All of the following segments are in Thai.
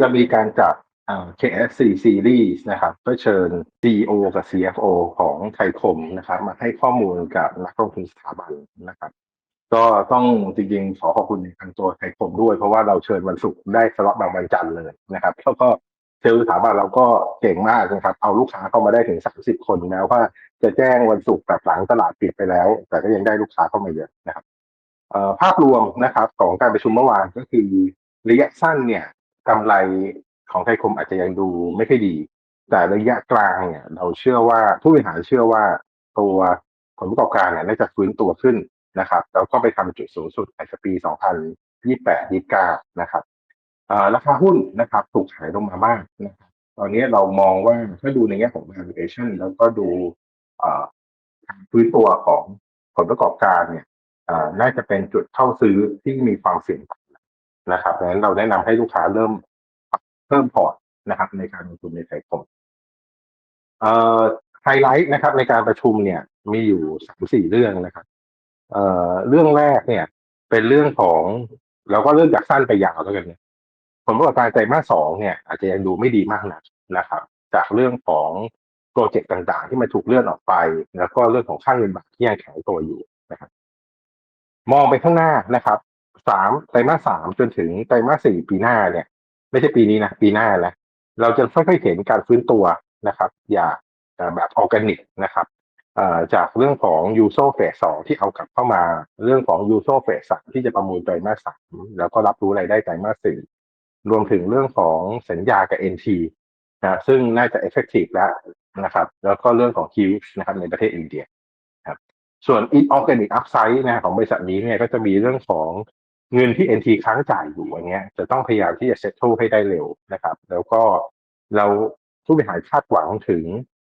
จะมีการจัดอ่า KSC Series นะครับก็เชิญ CEO กับ CFO ของไทยคมนะครับ มาให้ข้อมูลกับนักลงทุนสถาบันนะครับ ก็ต้องจริงๆ ขอขอบคุณทางตัวไทยคมด้วย เพราะว่าเราเชิญวันศุกร์ได้สล็อตบางวันจันทร์เลยนะครับแล้วก็เซลล์สถาบันเราก็เก่งมากนะครับ เอาลูกค้าเข้ามาได้ถึง 30 คนแม้ว่าจะแจ้งวันศุกร์แบบหลังตลาดปิดไปแล้ว แต่ก็ยังได้ลูกค้าเข้ามาเยอะนะครับเอ่อภาพรวมนะครับของการประชุมเมื่อวานก็คือระยะสั้นเนี่ย กำไรของไทยคมอาจจะยังดูไม่ค่อยดี แต่ระยะกลางเนี่ย เราเชื่อว่าผู้บริหารเชื่อว่าตัวผลประกอบการเนี่ยน่าจะฟื้นตัวขึ้นนะครับแล้วก็ไปทำจุดสูงสุดในปี 2028-29 นะครับราคาหุ้นนะครับ ถูกขายลงมาบ้างนะครับตอนนี้เรามองว่าถ้าดูในแง่ของ valuation แล้วก็ดูเอ่อการฟื้นตัวของผลประกอบการเนี่ยน่าจะเป็นจุดเข้าซื้อที่มีความเสี่ยงต่ นะครับดังนั้นเราแนะนำให้ลูกค้าเริ่มเพิ่มพอร์ตนะครับ ในการลงทุนในไทยคมเอ่อไฮไลท์นะครับ ในการประชุมเนี่ยมีอยู่สามสี่เรื่องนะครับ เอ่อเรื่องแรกเนี่ย เป็นเรื่องของเราก็เริ่มจากสั้นไปยาวแล้วกันเนี่ยผลประกอบการไตรมาสสองเนี่ย อาจจะยังดูไม่ดีมากนักนะครับ จากเรื่องของโปรเจกต์ต่างๆ ที่มันถูกเลื่อนออกไป แล้วก็เรื่องของค่าเงินบาทที่ยังแข็งตัวอยู่นะครับ มองไปข้างหน้านะครับ สามไตรมาสสามจนถึงไตรมาสสี่ปีหน้าเนี่ย ไม่ใช่ปีนี้นะปีหน้าแล้วเราจะค่อยๆเห็นการฟื้นตัวนะครับ อย่างแบบออร์แกนิกนะครับจากเรื่องของยูโซเฟสสองที่เอากลับเข้ามาเรื่องของยูโซเฟสสามที่จะประมูลไตรมาสสามแล้วก็รับรู้รายได้ไตรมาสสี่รวมถึงเรื่องของสัญญากับ NT นทีนะซึ่งน่าจะ effective แล้วนะครับ แล้วก็เรื่องของ Q นะครับในประเทศอินเดียครับส่วน inorganic upside นะของบริษัทนี้เนี่ยก็จะมีเรื่องของ เงินที่ NT ค้างจ่ายอยู่อย่างเงี้ย จะต้องพยายามที่จะ settle ให้ได้เร็วนะครับ แล้วก็เราผู้บริหารคาดหวังถึง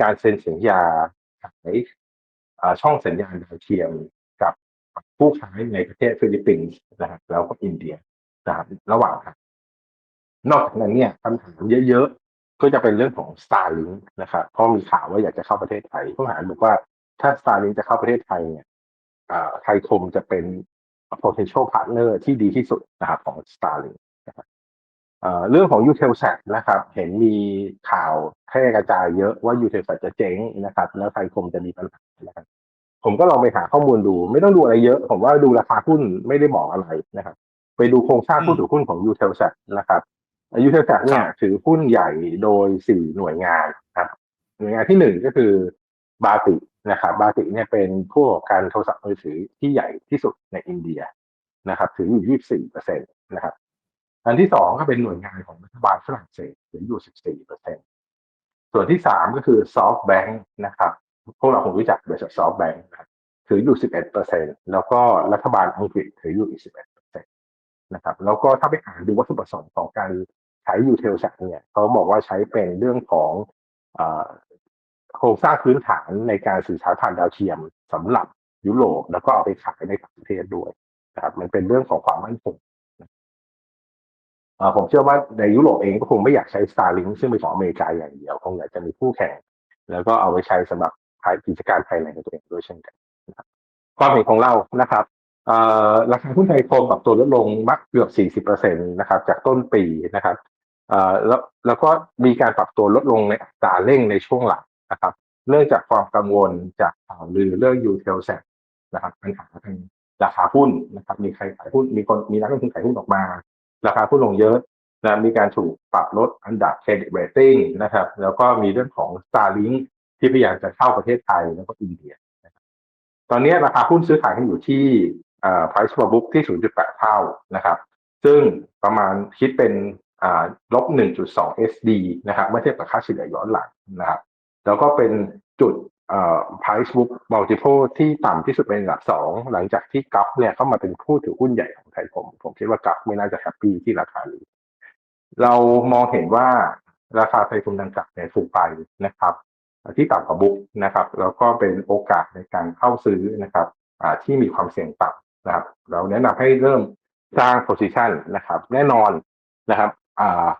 การเซ็นสัญญาขายอ่าช่องสัญญาณดาวเทียมกับผู้ขายในประเทศฟิลิปปินส์นะครับแล้วก็อินเดียนะครับระหว่างทางนอกจากนั้นเนี่ยคำถามเยอะๆ ก็จะเป็นเรื่องของ Starlink นะครับเพราะมีข่าวว่าอยากจะเข้าประเทศไทยผู้บริหารบอกว่าถ้า Starlink จะเข้าประเทศไทยเนี่ยอ่าไทยคมจะเป็น potential partner ที่ดีที่สุดนะครับของ Starlink นะครับเอ่อเรื่องของ Utelsat นะครับ เห็นมีข่าวแพร่กระจายเยอะว่า Utelsat จะเจ๊งนะครับ แล้วไทยคมจะมีปัญหานะครับผมก็ลองไปหาข้อมูลดู ไม่ต้องดูอะไรเยอะ ผมว่าดูราคาหุ้นไม่ได้บอกอะไรนะครับ ไปดูโครงสร้างผู้ถือหุ้นของ Utelsat นะครับ Utelsat เนี่ยถือหุ้นใหญ่โดยสี่หน่วยงานนะครับ หน่วยงานที่หนึ่งก็คือ บาตินะครับบาติเนี่ยเป็นผู้ประกอบการโทรศัพท์มือถือที่ใหญ่ที่สุดในอินเดียนะครับถืออยู่ 24เปอร์เซ็นต์นะครับอันที่สองก็เป็นหน่วยงานของรัฐบาลฝรั่งเศสถืออยู่ 14เปอร์เซ็นต์ส่วนที่สามก็คือ SoftBank นะครับพวกเราคงรู้จักบริษัท SoftBank นะครับถืออยู่ 11เปอร์เซ็นต์แล้วก็รัฐบาลอังกฤษถืออยู่อีก11เปอร์เซ็นต์นะครับแล้วก็ถ้าไปอ่านดูวัตถุประสงค์ของการใช้ยูเทลแซเนี่ยเขาบอกว่าใช้เป็นเรื่องของ โครงสร้างพื้นฐานในการสื่อสารผ่านดาวเทียมสำหรับยุโรปแล้วก็เอาไปขายในต่างประเทศด้วยนะครับมันเป็นเรื่องของความมั่นคงผมเชื่อว่าในยุโรปเองก็คงไม่อยากใช้ Starlink ซึ่งเป็นของอเมริกาอย่างเดียว คงอยากจะมีคู่แข่ง แล้วก็เอาไว้ใช้สำหรับขายกิจการภายในของตัวเองด้วยเช่นกันนะความเห็นของเรานะครับราคาหุ้นไทยคมปรับตัวลดลงมากเกือบ 40%นะครับ จากต้นปีนะครับแล้วแล้วก็มีการปรับตัวลดลงในอัตราเร่งในช่วงหลัง นะครับเนื่องจากความกังวลจากข่าวลือเรื่องยูเทลเซนะครับปัญหาทางราคาหุ้นนะครับ มีใครขายหุ้นมีคนมีนักลงทุนขายหุ้นออกมา ราคาหุ้นลงเยอะนะมีการถูกปรับลดอันดับเครดิตเรตติ้งนะครับ แล้วก็มีเรื่องของ Starlink ที่พยายามจะเข้าประเทศไทยแล้วก็อินเดียตอนนี้ราคาหุ้นซื้อขายกันอยู่ที่ price per book ที่ 0.8 เท่านะครับ ซึ่งประมาณคิดเป็นลบ 1.2 SD นะครับเมื่อเทียบกับค่าเฉลี่ยย้อนหลังนะครับ แล้วก็เป็นจุดเอ่อ price book multiple ที่ต่ำที่สุดเป็นอันดับสองหลังจากที่กัฟเนี่ยเข้ามาเป็นผู้ถือหุ้นใหญ่ของไทยผม ผมคิดว่ากัฟไม่น่าจะแฮปปี้ที่ราคานี้เรามองเห็นว่าราคาไทยทุนดังกล่าวเนี่ยสูงไปนะครับ ที่ต่ำกว่าบุ๊กนะครับ แล้วก็เป็นโอกาสในการเข้าซื้อนะครับที่มีความเสี่ยงต่ำนะครับ เราแนะนำให้เริ่มสร้าง position นะครับ แน่นอนนะครับ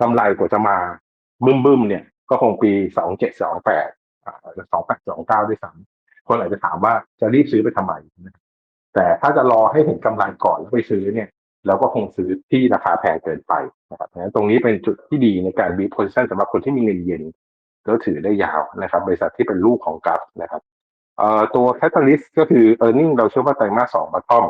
กำไรกว่าจะมาบึ้มบึมๆเนี่ย ก็คงปีสองเจ็ดสองแปดสองแปดสองเก้าด้วยซ้ำคนอาจจะถามว่าจะรีบซื้อไปทำไมนะแต่ถ้าจะรอให้เห็นกำไรก่อนแล้วไปซื้อเนี่ยแล้วก็คงซื้อที่ราคาแพงเกินไปนะครับงั้นตรงนี้เป็นจุดที่ดีในการบีโพซิชันสำหรับคนที่มีเงินเย็นก็ถือได้ยาวนะครับ บริษัทที่เป็นลูกของกัฟนะครับเอ่อตัว Catalyst ก็คือ e a r n i n g เราเชื่อว่าไตรมาสสองบัตทอม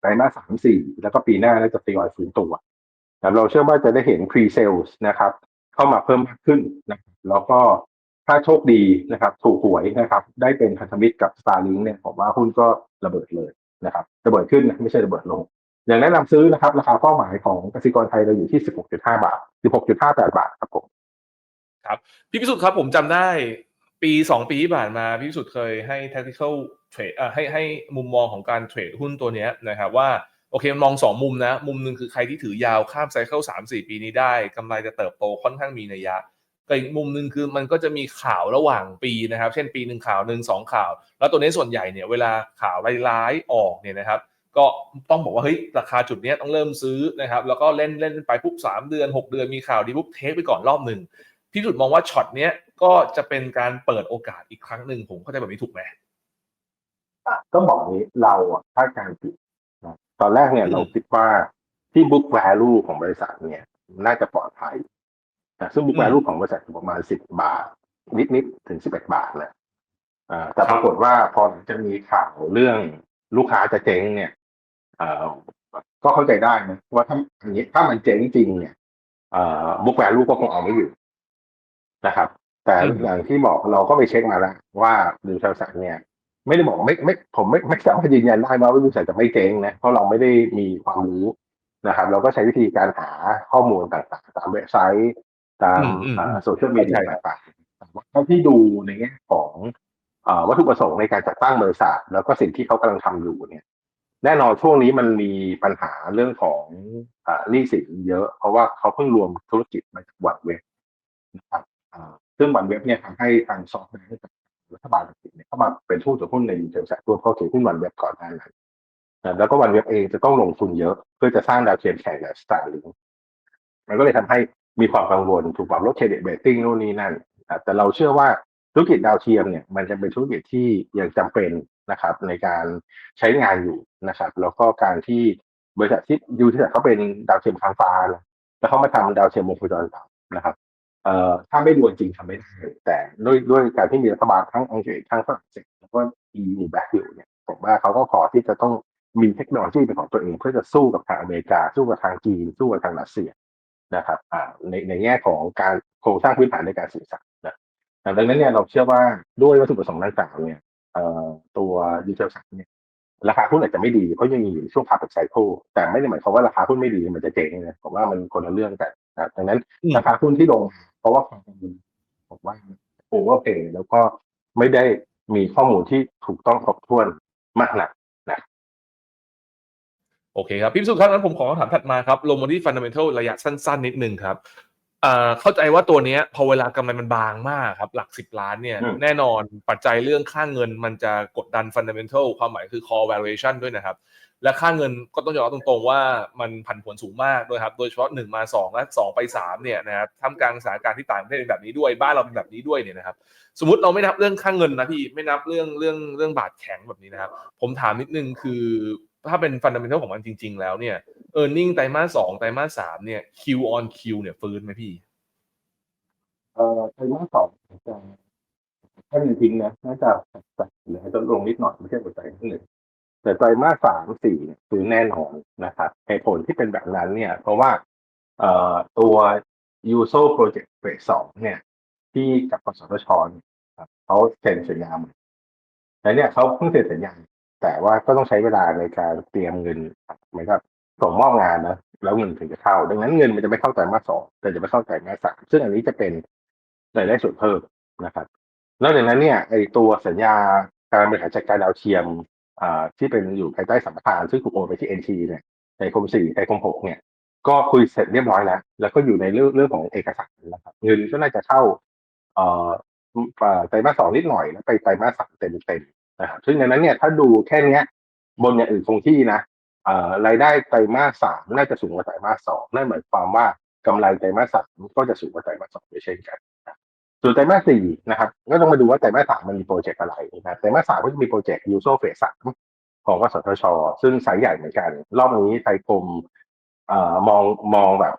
ไตรมาสสามสี่แล้วก็ปีหน้าน่าจะทยอยฟื้นตัวแต่เราเชื่อว่าจะได้เห็น pre sales นะครับ เข้ามาเพิ่มมากขึ้นนะครับแล้วก็ถ้าโชคดีนะครับ ถูกหวยนะครับ ได้เป็นพันธมิตรกับ Starlink เนี่ยผมว่าหุ้นก็ระเบิดเลยนะครับ ระเบิดขึ้นนะไม่ใช่ระเบิดลง อย่างแนะนำซื้อนะครับ ราคาเป้าหมายของกสิกรไทยเราอยู่ที่ 16.5 บาท 16.58 บาทครับผมครับพี่พิสุทธิ์ครับผมจำได้ปีสองปีที่ผ่านมาพี่พิสุทธิ์เคยให้ tactical trade เอ่อให้ให้มุมมองของการเทรดหุ้นตัวเนี้ยนะครับว่า โอเคมองสองมุมนะ มุมหนึ่งคือใครที่ถือยาวข้ามไซเคิลสามสี่ปีนี้ได้กำไรจะเติบโตค่อนข้างมีนัยยะแต่อีกมุมหนึ่งคือมันก็จะมีข่าวระหว่างปีนะครับ เช่นปีหนึ่งข่าวหนึ่งสองข่าว แล้วตัวนี้ส่วนใหญ่เนี่ยเวลาข่าวร้ายๆออกเนี่ยนะครับ ก็ต้องบอกว่าเฮ้ยราคาจุดนี้ต้องเริ่มซื้อนะครับ แล้วก็เล่นเล่นไปปุ๊บสามเดือนหกเดือนมีข่าวดีปุ๊บเทคไปก่อนรอบหนึ่งพี่สุดมองว่าช็อตเนี้ยก็จะเป็นการเปิดโอกาสอีกครั้งหนึ่งผมเข้าใจแบบนี้ถูกไหมอะก็บอกนี้เราอะคาดการณ์ ตอนแรกเนี่ยอืมเราคิดว่าที่ book value ของบริษัทเนี่ย น่าจะปลอดภัยนะซึ่ง book value ของบริษัทอยู่ประมาณสิบบาท นิดๆถึงสิบเอ็ดบาทแหละอ่าแต่ปรากฏว่าพอจะมีข่าวเรื่องลูกค้าจะเจ๊งเนี่ยเอ่อก็เข้าใจได้นะว่าถ้าอย่างนี้ถ้ามันเจ๊งจริงเนี่ยเอ่อ book value ก็คงเอาไม่อยู่นะครับ แต่อืมอย่างที่บอกเราก็ไปเช็คมาแล้วว่าดูบริษัทเนี่ย ไม่ได้บอกไม่ไม่ผมไม่ไม่สามารถยืนยันได้ว่าบริษัทจะไม่เจ๊งนะเพราะเราไม่ได้มีความรู้นะครับ เราก็ใช้วิธีการหาข้อมูลต่างๆ ตามเว็บไซต์ตามอืมอืมอืมโซเชียลมีเดียต่างๆแต่ว่าเท่าที่ดูในแง่ของเอ่อวัตถุประสงค์ในการจัดตั้งบริษัทแล้วก็สิ่งที่เขากำลังทำอยู่เนี่ย แน่นอนช่วงนี้มันมีปัญหาเรื่องของอ่าหนี้สินเยอะ เพราะว่าเขาเพิ่งรวมธุรกิจมาจากวันเว็บนะครับอ่าซึ่งวันเว็บเนี่ยทำให้ทางซอฟต์แวร์กับ รัฐบาลอังกฤษเนี่ยเข้ามาเป็นผู้ถือหุ้นในยูเทลแซรวมเข้าถือหุ้นวันเว็บก่อนหน้านั้นนะแล้วก็วันเว็บเองจะต้องลงทุนเยอะ เพื่อจะสร้างดาวเทียมแข่งกับสตาร์ลิงมันก็เลยทำให้มีความกังวลถูกปรับลดเครดิตเบตติ้งโน่นนี่นั่นแต่เราเชื่อว่าธุรกิจดาวเทียมเนี่ยมันจะเป็นธุรกิจที่ยังจำเป็นนะครับ ในการใช้งานอยู่นะครับ แล้วก็การที่บริษัทที่ยูที่เขาเป็นดาวเทียมทางฟ้าแล้วเขามาทำดาวเทียมวงโคจรต่ำนะครับ เอ่อถ้าไม่ดวนจริงทำไม่ได้ แต่ด้วยด้วยการที่มีรัฐบาลทั้งอังกฤษทั้งฝรั่งเศสแล้วก็ EU แบ็คอยู่เนี่ยผมว่าเขาก็พอที่จะต้องมีเทคโนโลยีเป็นของตัวเองเพื่อจะสู้กับทางอเมริกา สู้กับทางจีน สู้กับทางรัสเซียนะครับอ่าในในแง่ของการโครงสร้างพื้นฐานในการสื่อสารนะดังนั้นเนี่ยเราเชื่อว่าด้วยวัตถุประสงค์ดังกล่าวเนี่ยเอ่อตัวดิจิทัลสันเนี่ยราคาหุ้นอาจจะไม่ดีเพราะยังอยู่ในช่วงพักไซเคิลแต่ไม่ได้หมายความว่าราคาหุ้นไม่ดีมันจะเจ๊งนะผมว่ามันคนละเรื่องกันนะครับดังนั้นอืมราคาหุ้นที่ลง เพราะว่าความกังวลผมว่าโอเวอร์เพย์แล้วก็ไม่ได้มีข้อมูลที่ถูกต้องครบถ้วนมากนักนะโอเคครับ พี่พิสุทธิ์ครับงั้นผมขอคำถามถัดมาครับ ลงมาที่ฟันดัมเ n ทัลระยะสั้น ๆ นิดนึงครับ อ่าเข้าใจว่าตัวเนี้ย พอเวลากำไรมันบางมากครับ หลักสิบล้านเนี่ย อืม แน่นอนปัจจัยเรื่องค่าเงินมันจะกดดันฟันดัมเ n ทัลความหมายคือ core valuation ด้วยนะครับ และค่าเงินก็ต้องยอมรับตรงๆว่ามันผันผวนสูงมากด้วยครับ โดยเฉพาะหนึ่งมาสองและสองไปสามเนี่ยนะครับท่ามกลางสถานการณ์ที่ต่างประเทศเป็นแบบนี้ด้วย บ้านเราเป็นแบบนี้ด้วยเนี่ยนะครับ สมมติเราไม่นับเรื่องค่าเงินนะพี่ ไม่นับเรื่องเรื่องเรื่องบาทแข็งแบบนี้นะครับ ผมถามนิดนึงคือ ถ้าเป็นฟันดัมเ n ทัลของมันจริง ๆ แล้วเนี่ยเออร์เน็งไตรมาสสองไตรมาสสามเนี่ย Q on Q เนี่ยฟื้นไหมพี่ เอ่อไตรมาสสองจะถ้าจริงๆนะน่าจะตัดหรือจะลงนิดหน่อยไม่ใช่ปัจจัยที่หนึ่งแต่ไตรมาสสามสี่เนี่ยคือแน่นอนนะครับเหตุผลที่เป็นแบบนั้นเนี่ย เพราะว่าเอ่อตัว USO Project Phase สองเนี่ย ที่กับกสทชเนี่ยครับเขาเซ็นสัญญาใหม่แล้วเนี่ยเขาเพิ่งเซ็นสัญญา แต่ว่าก็ต้องใช้เวลาในการเตรียมเงินครับเหมือนกับส่งมอบงานนะแล้วเงินถึงจะเข้า ดังนั้นเงินมันจะไม่เข้าไตรมาสสองแต่จะไม่เข้าไตรมาสสามซึ่งอันนี้จะเป็นรายได้ส่วนเพิ่มนะครับนอกจากนั้นเนี่ยไอตัวสัญญาการบริหารจัดการดาวเทียมอ่าที่เป็นอยู่ภายใต้สัมปทานซึ่งถูกโอนไปที่ NT เนี่ยไอคมสี่ไอคมหกเนี่ย ก็คุยเสร็จเรียบร้อยแล้ว แล้วก็อยู่ในเรื่องเรื่องของเอกสารนะครับเงินก็น่าจะเข้าเอ่อไตรมาสสองนิดหน่อยแล้วไปไตรมาสสามเต็มเต็ม นะครับซึ่งในนั้นเนี่ยถ้าดูแค่เนี้ย บนอย่างอื่นคงที่นะรายได้ไตรมาสสามน่าจะสูงกว่าไตรมาสสองนั่นหมายความว่ากำไรไตรมาสสามก็จะสูงกว่าไตรมาสสองด้วยเช่นกันส่วนไตรมาสสี่นะครับ ก็ต้องมาดูว่าไตรมาสสามมันมีโปรเจกต์อะไรนะไตรมาสสามก็จะมีโปรเจกต์ยูโซเฟสสามของกสทช ซึ่งไซส์ใหญ่เหมือนกัน รอบนี้ไทยคมเอ่อมองมองแบบ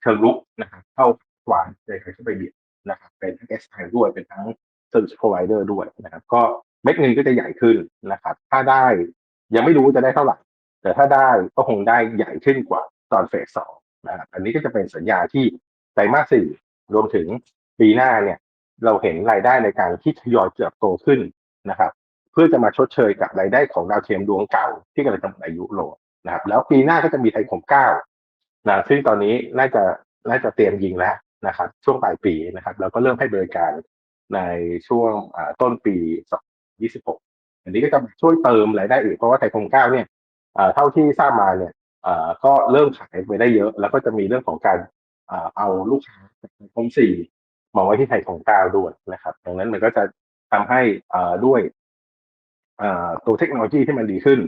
เชิงลุกนะครับเข้าหวานในการเข้าไปเบียดนะครับเป็นทั้ง S ด้วยเป็นทั้ง Service Provider ด้วยนะครับ ก็ เม็ดเงินก็จะใหญ่ขึ้นนะครับ ถ้าได้ยังไม่รู้ว่าจะได้เท่าไหร่ แต่ถ้าได้ก็คงได้ใหญ่ขึ้นกว่าตอนเฟสสองนะครับอันนี้ก็จะเป็นสัญญาที่ไตรมาสสี่รวมถึงปีหน้าเนี่ย เราเห็นรายได้ในการที่ทยอยเติบโตขึ้นนะครับ เพื่อจะมาชดเชยกับรายได้ของดาวเทียมดวงเก่าที่กำลังจะหมดอายุลงนะครับ แล้วปีหน้าก็จะมีไทยคมเก้านะซึ่งตอนนี้น่าจะน่าจะเตรียมยิงแล้วนะครับ ช่วงปลายปีนะครับแล้วก็เริ่มให้บริการในช่วงต้นปี 2026 อันนี้ก็จะช่วยเติมรายได้อีกเพราะว่าไทยคมเก้าเนี่ยเท่าที่ทราบมาเนี่ยก็เริ่มขายไปได้เยอะ แล้วก็จะมีเรื่องของการเอาลูกค้าจากไทยคมสี่มาไว้ที่ไทยคมเก้าด้วยนะครับดังนั้นมันก็จะทำให้ด้วยตัวเทคโนโลยีที่มันดีขึ้น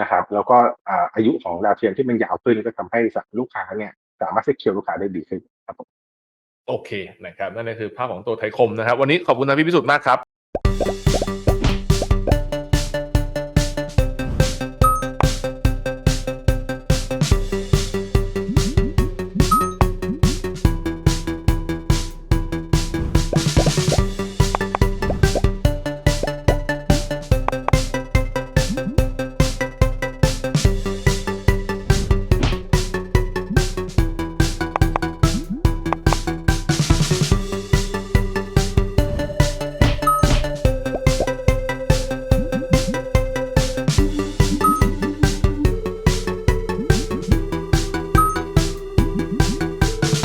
นะครับ แล้วก็อายุของดาวเทียมที่มันยาวขึ้นก็ทำให้ลูกค้าเนี่ยสามารถเซ็กเคียวลูกค้าได้ดีขึ้นครับโอเคนะครับนั่นก็คือภาพของตัวไทยคมนะครับ วันนี้ขอบคุณนะพี่พิสุทธิ์มากครับ